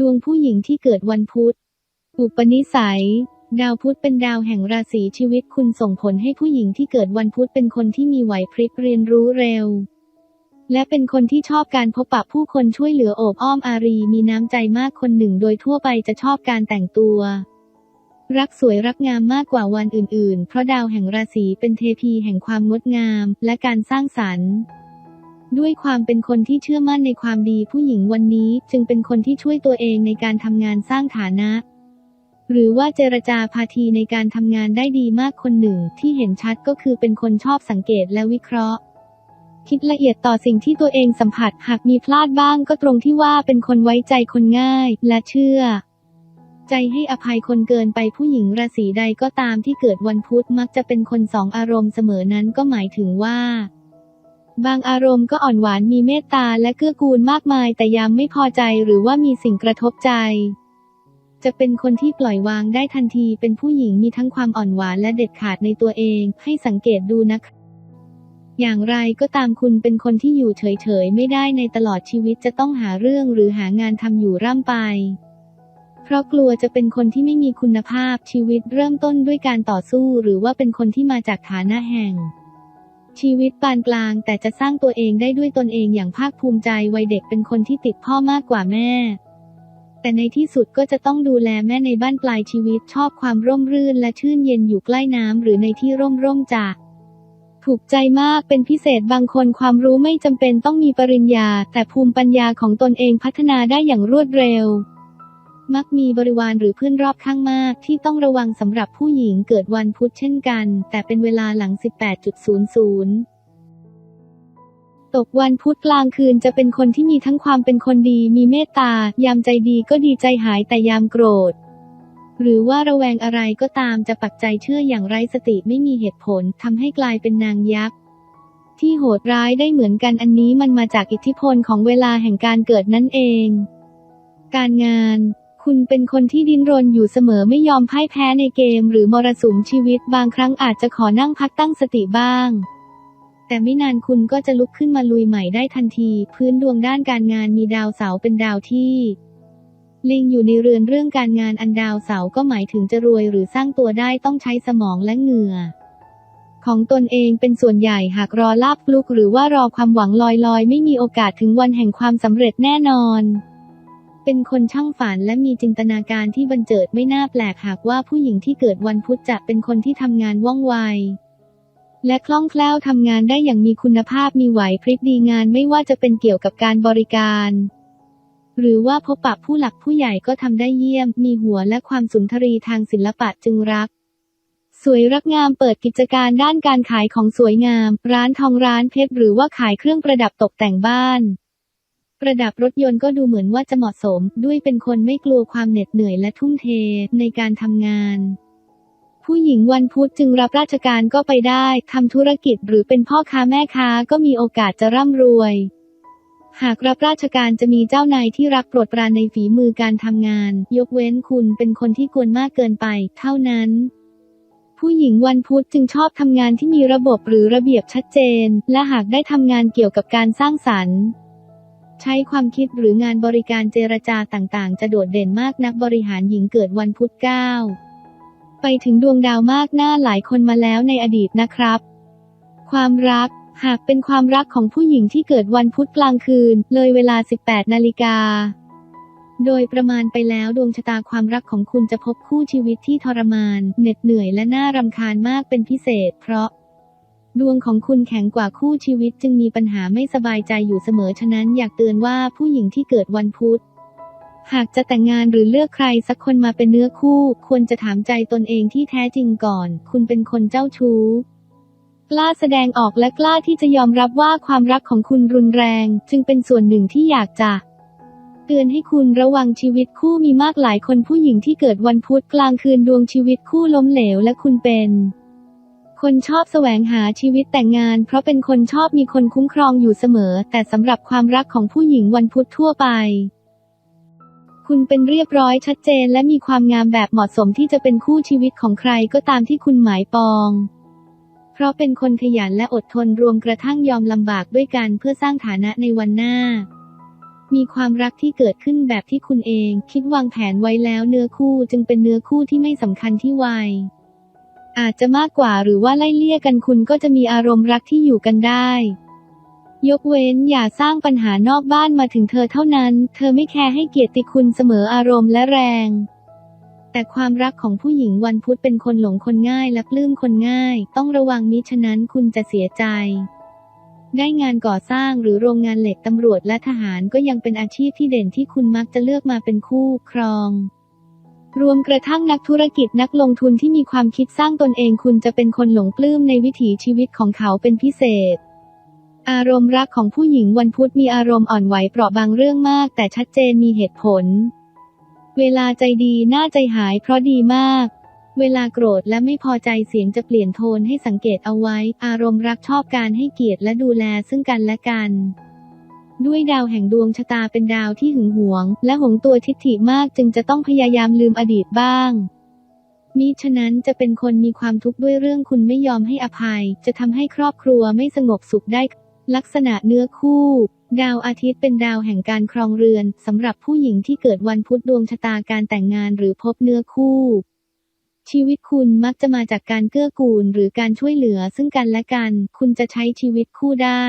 ดวงผู้หญิงที่เกิดวันพุธ อุปนิสัย ดาวพุธเป็นดาวแห่งราศีชีวิตคุณส่งผลให้ผู้หญิงที่เกิดวันพุธเป็นคนที่มีไหวพริบเรียนรู้เร็ว และเป็นคนที่ชอบการพบปะผู้คนช่วยเหลือโอบอ้อมอารีมีน้ำใจมากคนหนึ่งโดยทั่วไปจะชอบการแต่งตัว รักสวยรักงามมากกว่าวันอื่น ๆ เพราะดาวแห่งราศีเป็นเทพีแห่งความงดงาม และการสร้างสรรค์ ด้วยความเป็นคนที่เชื่อมั่นในความดีผู้หญิงวันนี้จึงเป็นคนที่ช่วยตัวเองในการทำงานสร้างฐานะ หรือว่าเจรจาพาทีในการทำงานได้ดีมากคนหนึ่งที่เห็นชัดก็คือเป็นคนชอบสังเกตและวิเคราะห์ คิดละเอียดต่อสิ่งที่ตัวเองสัมผัสหากมีพลาดบ้างก็ตรงที่ว่าเป็นคนไว้ใจคนง่ายและเชื่อ ใจให้อภัยคนเกินไปผู้หญิงราศีใดก็ตามที่เกิดวันพุธมักจะเป็นคนสองอารมณ์เสมอนั้นก็หมายถึงว่า บางอารมณ์ก็อ่อนหวานมีเมตตาและเกื้อกูลมากมาย แต่ยามไม่พอใจหรือว่ามีสิ่งกระทบใจ จะเป็นคนที่ปล่อยวางได้ทันทีเป็นผู้หญิงมีทั้งความอ่อนหวานและเด็ดขาดในตัวเอง ให้สังเกตดูนะคะอย่างไรก็ตามคุณเป็นคนที่อยู่เฉยๆ ไม่ได้ในตลอดชีวิตจะต้องหาเรื่องหรือหางานทำอยู่ร่ำไป เพราะกลัวจะเป็นคนที่ไม่มีคุณภาพชีวิตเริ่มต้นด้วยการต่อสู้ หรือว่าเป็นคนที่มาจากฐานะแห่ง ชีวิตปานกลางแต่จะสร้างตัวเองได้ด้วยตนเองอย่างภาคภูมิใจวัยเด็กเป็นคนที่ติดพ่อมากกว่าแม่ แต่ในที่สุดก็จะต้องดูแลแม่ในบ้านปลายชีวิตชอบความร่มรื่นและชื่นเย็นอยู่ใกล้น้ำหรือในที่ร่มร่มๆจะถูกใจมากเป็นพิเศษบางคนความรู้ไม่จำเป็นต้องมีปริญญา แต่ภูมิปัญญาของตนเองพัฒนาได้อย่างรวดเร็ว มักมีบริวารหรือเพื่อนรอบข้างมาก ที่ต้องระวังสำหรับผู้หญิงเกิดวันพุธเช่นกัน แต่เป็นเวลาหลัง 18.00ตกวันพุธกลางคืนจะเป็นคนที่มีทั้งความเป็นคนดี มีเมตตา ยามใจดีก็ดีใจหายแต่ยามโกรธ หรือว่าระแวงอะไรก็ตามจะปักใจเชื่ออย่างไร้สติไม่มีเหตุผลทำให้กลายเป็นนางยักษ์ ที่โหดร้ายได้เหมือนกันอันนี้มันมาจากอิทธิพลของเวลาแห่งการเกิดนั่นเอง การงาน คุณเป็นคนที่ดิ้นรนอยู่เสมอไม่ยอมพ่ายแพ้ในเกม หรือมรสุมชีวิตบางครั้งอาจจะขอนั่งพักตั้งสติบ้าง แต่ไม่นานคุณก็จะลุกขึ้นมาลุยใหม่ได้ทันที พื้นดวงด้านการงานมีดาวเสาร์เป็นดาวที่ลิงอยู่ในเรือนเรื่องการงานอันดาวเสาร์ก็หมายถึงจะรวยหรือสร้างตัวได้ต้องใช้สมองและเหงื่อ ของตนเองเป็นส่วนใหญ่หากรอลาบฟลุกหรือว่ารอความหวังลอยๆ ไม่มีโอกาสถึงวันแห่งความสำเร็จแน่นอน เป็นคนช่างฝันและมีจินตนาการที่บันเจิดไม่น่าแปลกหากว่าผู้หญิงที่เกิดวันพุธจะเป็นคนที่ทำงานว่องไว และคล่องแคล่วทำงานได้อย่างมีคุณภาพมีไหวพริบดีงานไม่ว่าจะเป็นเกี่ยวกับการบริการ หรือว่าพบปะผู้หลักผู้ใหญ่ก็ทำได้เยี่ยม มีหัวและความสุนทรีทางศิลปะจึงรัก สวยรักงามเปิดกิจการด้านการขายของสวยงาม ร้านทองร้านเพชรหรือว่าขายเครื่องประดับตกแต่งบ้าน ระดับรถยนต์ก็ดูเหมือนว่าจะเหมาะสม ด้วยเป็นคนไม่กลัวความเหน็ดเหนื่อยและทุ่มเทในการทำงาน ผู้หญิงวันพุธจึงรับราชการก็ไปได้ทำธุรกิจหรือเป็นพ่อค้าแม่ค้าก็มีโอกาสจะร่ำรวย หากรับราชการจะมีเจ้านายที่รักโปรดปรานในฝีมือการทำงาน ยกเว้นคุณเป็นคนที่กวนมากเกินไป เท่านั้นผู้หญิงวันพุธจึงชอบทำงานที่มีระบบหรือระเบียบชัดเจน และหากได้ทำงานเกี่ยวกับการสร้างสรรค์ ใช้ความคิดหรืองานบริการเจรจาต่างๆ จะโดดเด่นมากนักบริหารหญิงเกิดวันพุธเก้าไปถึงดวงดาวมากหน้าหลายคนมาแล้วในอดีตนะครับ ความรักหากเป็นความรักของผู้หญิงที่เกิดวันพุธกลางคืน เลยเวลา 18 นาฬิกา โดยประมาณไปแล้วดวงชะตาความรักของคุณจะพบคู่ชีวิตที่ทรมาน เหน็ดเหนื่อยและน่ารำคาญมากเป็นพิเศษ เพราะ ดวงของคุณแข็งกว่าคู่ชีวิตจึงมีปัญหาไม่สบายใจอยู่เสมอ ฉะนั้นอยากเตือนว่าผู้หญิงที่เกิดวันพุธ หากจะแต่งงานหรือเลือกใครสักคนมาเป็นเนื้อคู่ ควรจะถามใจตนเองที่แท้จริงก่อน คุณเป็นคนเจ้าชู้ กล้าแสดงออกและกล้าที่จะยอมรับว่าความรักของคุณรุนแรง จึงเป็นส่วนหนึ่งที่อยากจะเตือนให้คุณระวังชีวิตคู่มีมากหลายคนผู้หญิงที่เกิดวันพุธกลางคืนดวงชีวิตคู่ล้มเหลวและคุณเป็น คนชอบแสวงหาชีวิตแต่งงาน เพราะเป็นคนชอบมีคนคุ้มครองอยู่เสมอ แต่สำหรับความรักของผู้หญิงวันพุธทั่วไป คุณเป็นเรียบร้อยชัดเจนและมีความงามแบบเหมาะสมที่จะเป็นคู่ชีวิตของใครก็ตามที่คุณหมายปอง เพราะเป็นคนขยันและอดทนรวมกระทั่งยอมลำบากด้วยกันเพื่อสร้างฐานะในวันหน้า มีความรักที่เกิดขึ้นแบบที่คุณเอง คิดวางแผนไว้แล้วเนื้อคู่จึงเป็นเนื้อคู่ที่ไม่สำคัญที่วัย อาจจะมากกว่าหรือว่าไล่เลี่ยกันคุณก็จะมีอารมณ์รักที่อยู่กันได้ ยกเว้นอย่าสร้างปัญหานอกบ้านมาถึงเธอเท่านั้น เธอไม่แคร์ให้เกียรติคุณเสมออารมณ์และแรง แต่ความรักของผู้หญิงวันพุธเป็นคนหลงคนง่ายและปลื้มคนง่าย ต้องระวังมิฉะนั้นคุณจะเสียใจได้งานก่อสร้างหรือโรงงานเหล็กตำรวจและทหารก็ยังเป็นอาชีพที่เด่นที่คุณมักจะเลือกมาเป็นคู่ครอง รวมกระทั่งนักธุรกิจนักลงทุนที่มีความคิดสร้างตนเองคุณจะเป็นคนหลงปลื้มในวิถีชีวิตของเขาเป็นพิเศษ อารมณ์รักของผู้หญิงวันพุธมีอารมณ์อ่อนไหวเปราะบางเรื่องมาก แต่ชัดเจนมีเหตุผล เวลาใจดีน่าใจหายเพราะดีมาก เวลาโกรธและไม่พอใจเสียงจะเปลี่ยนโทนให้สังเกตเอาไว้ อารมณ์รักชอบการให้เกียรติและดูแลซึ่งกันและกัน ด้วยดาวแห่งดวงชะตาเป็นดาวที่หึงหวง และหวงตัวทิฐิมากจึงจะต้องพยายามลืมอดีตบ้างมิฉะนั้นจะเป็นคนมีความทุกข์ด้วยเรื่องคุณไม่ยอมให้อภัย จะทำให้ครอบครัวไม่สงบสุขได้ ลักษณะเนื้อคู่ ดาวอาทิตย์เป็นดาวแห่งการครองเรือนสำหรับผู้หญิงที่เกิดวันพุธดวงชะตาการแต่งงานหรือพบเนื้อคู่ ชีวิตคุณมักจะมาจากการเกื้อกูลหรือการช่วยเหลือซึ่งกันและกัน คุณจะใช้ชีวิตคู่ได้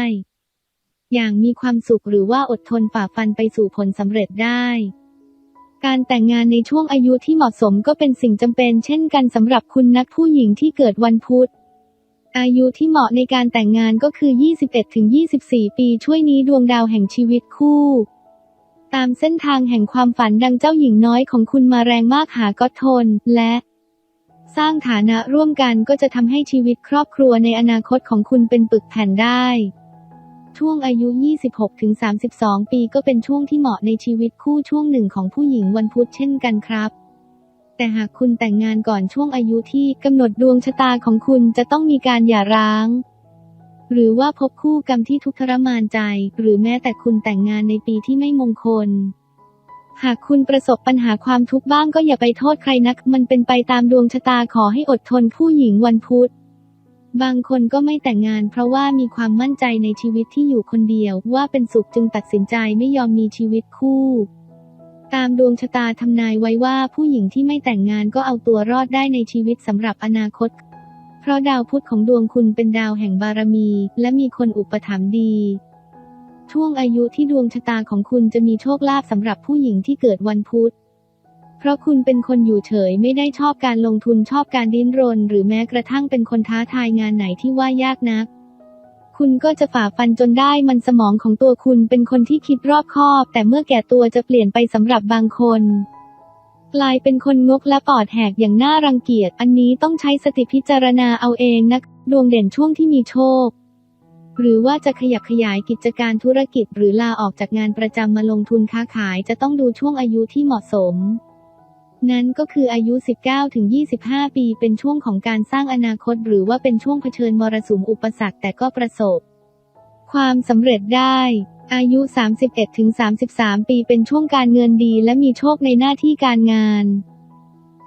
อย่างมีความสุขหรือว่าอดทนฝ่าฟันไปสู่ผลสำเร็จได้การแต่งงานในช่วงอายุที่เหมาะสมก็เป็นสิ่งจำเป็นเช่นกันสำหรับคุณนักผู้หญิงที่เกิดวันพุธ อายุที่เหมาะในการแต่งงานก็คือ 21-24 ปีช่วยนี้ดวงดาวแห่งชีวิตคู่ ตามเส้นทางแห่งความฝันดังเจ้าหญิงน้อยของคุณมาแรงมากหาก็ทน และ สร้างฐานะร่วมกันก็จะทำให้ชีวิตครอบครัวในอนาคตของคุณเป็นปึกแผ่นได้ ช่วงอายุ 26-32 ปีก็เป็นช่วงที่เหมาะในชีวิตคู่ช่วงหนึ่งของผู้หญิงวันพุธเช่นกันครับ แต่หากคุณแต่งงานก่อนช่วงอายุที่กำหนดดวงชะตาของคุณจะต้องมีการหย่าร้าง หรือว่าพบคู่กรรมที่ทุกข์ทรมานใจ หรือแม้แต่คุณแต่งงานในปีที่ไม่มงคล หากคุณประสบปัญหาความทุกข์บ้างก็อย่าไปโทษใครนัก มันเป็นไปตามดวงชะตาขอให้อดทนผู้หญิงวันพุธ บางคนก็ไม่แต่งงานเพราะว่ามีความมั่นใจในชีวิตที่อยู่คนเดียวว่าเป็นสุขจึงตัดสินใจไม่ยอมมีชีวิตคู่ ตามดวงชะตาทำนายไว้ว่าผู้หญิงที่ไม่แต่งงานก็เอาตัวรอดได้ในชีวิตสำหรับอนาคต เพราะดาวพุธของดวงคุณเป็นดาวแห่งบารมี และมีคนอุปถัมภ์ดีช่วงอายุที่ดวงชะตาของคุณจะมีโชคลาภสำหรับผู้หญิงที่เกิดวันพุธ ราะคุณเป็นคนอยู่เฉยไม่ได้ชอบการลงทุนชอบการดิ้นรน หรือแม้กระทั่งเป็นคนท้าทายงานไหนที่ว่ายากนัก คุณก็จะฝ่าฟันจนได้มันสมองของตัวคุณเป็นคนที่คิดรอบคอบ แต่เมื่อแก่ตัวจะเปลี่ยนไปสำหรับบางคนกลายเป็นคนงกและปอดแหกอย่างน่ารังเกียจ อันนี้ต้องใช้สติพิจารณาเอาเองนะดวงเด่นช่วงที่มีโชค หรือว่าจะขยับขยายกิจการธุรกิจ หรือลาออกจากงานประจำมาลงทุนค้าขายจะต้องดูช่วงอายุที่เหมาะสม นั้นก็คืออายุ 19-25 ปีเป็นช่วงของการสร้างอนาคต หรือว่าเป็นช่วงเผชิญมรสุมอุปสรรคแต่ก็ประสบ ความสำเร็จได้ อายุ 31-33 ปีเป็นช่วงการเงินดีและมีโชคในหน้าที่การงาน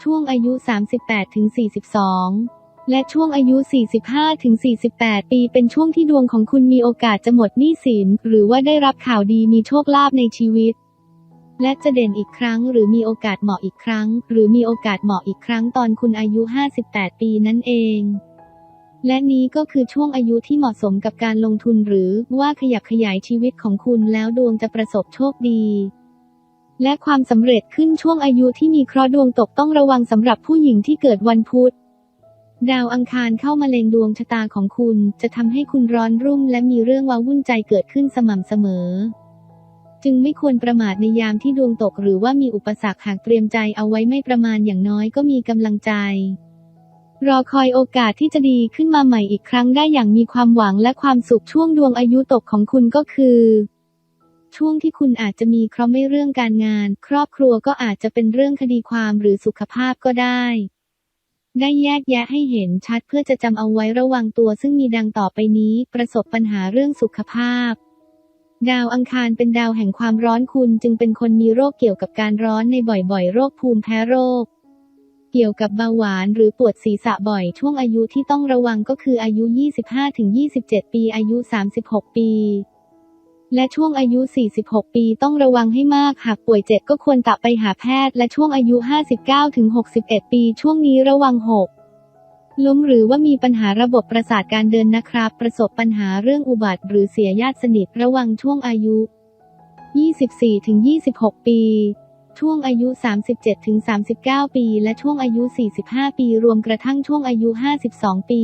ช่วงอายุ 38-42และช่วงอายุ 45-48 ปีเป็นช่วงที่ดวงของคุณมีโอกาสจะหมดหนี้สิน หรือว่าได้รับข่าวดีมีโชคลาภในชีวิต และจะเด่นอีกครั้ง หรือมีโอกาสเหมาะอีกครั้ง หรือมีโอกาสเหมาะอีกครั้งตอนคุณอายุ 58 ปีนั่นเอง และนี้ก็คือช่วงอายุที่เหมาะสมกับการลงทุนหรือว่าขยับขยายชีวิตของคุณแล้วดวงจะประสบโชคดีและความสำเร็จขึ้นช่วงอายุที่มีเคราะห์ดวงตกต้องระวังสำหรับผู้หญิงที่เกิดวันพุธ ดาวอังคารเข้ามาเล็งดวงชะตาของคุณ จะทำให้คุณร้อนรุ่มและมีเรื่องว้าวุ่นใจเกิดขึ้นสม่ำเสมอ จึงไม่ควรประมาทในยามที่ดวงตกหรือว่ามีอุปสรรคหากเตรียมใจเอาไว้ไม่ประมาณอย่างน้อยก็มีกำลังใจ รอคอยโอกาสที่จะดีขึ้นมาใหม่อีกครั้งได้อย่างมีความหวังและความสุขช่วงดวงอายุตกของคุณก็คือ ช่วงที่คุณอาจจะมีเคราะห์ไม่เรื่องการงาน ครอบครัวก็อาจจะเป็นเรื่องคดีความหรือสุขภาพก็ได้ ได้แยกแยะให้เห็นชัดเพื่อจะจำเอาไว้ระวังตัวซึ่งมีดังต่อไปนี้ ประสบปัญหาเรื่องสุขภาพ ดาวอังคารเป็นดาวแห่งความร้อนคุณจึงเป็นคนมีโรคเกี่ยวกับการร้อนในบ่อยๆ โรคภูมิแพ้โรค เกี่ยวกับเบาหวานหรือปวดศีรษะบ่อยช่วงอายุที่ต้องระวังก็คืออายุ 25-27 ปีอายุ 36 ปี และช่วงอายุ 46 ปีต้องระวังให้มากหากป่วยเจ็บก็ควรตะไปหาแพทย์ และช่วงอายุ 59ถึง61 ปี ช่วงนี้ระวังหก ล้มหรือว่ามีปัญหาระบบประสาทการเดินนะครับ ประสบปัญหาเรื่องอุบัติหรือเสียญาติสนิทระวังช่วงอายุ 24ถึง26 ปี ช่วงอายุ 37ถึง39 ปี และช่วงอายุ 45 ปี รวมกระทั่งช่วงอายุ 52 ปี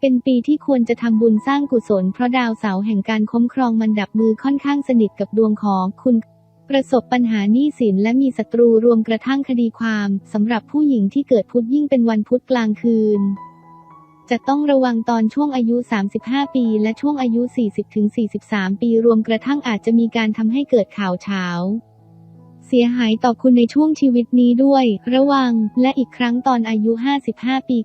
เป็นปีที่ควรจะทำบุญสร้างกุศลเพราะดาวเสาร์แห่งการคุ้มครองมันดับมือค่อนข้างสนิทกับดวงของคุณ ประสบปัญหาหนี้สินและมีศัตรูรวมกระทั่งคดีความสำหรับผู้หญิงที่เกิดพุธยิ่งเป็นวันพุธกลางคืน จะต้องระวังตอนช่วงอายุ 35 ปี และช่วงอายุ 40-43 ปี รวมกระทั่งอาจจะมีการทำให้เกิดข่าวเช้าเสียหายต่อคุณในช่วงชีวิตนี้ด้วย ระวัง และอีกครั้งตอนอายุ 55 ปี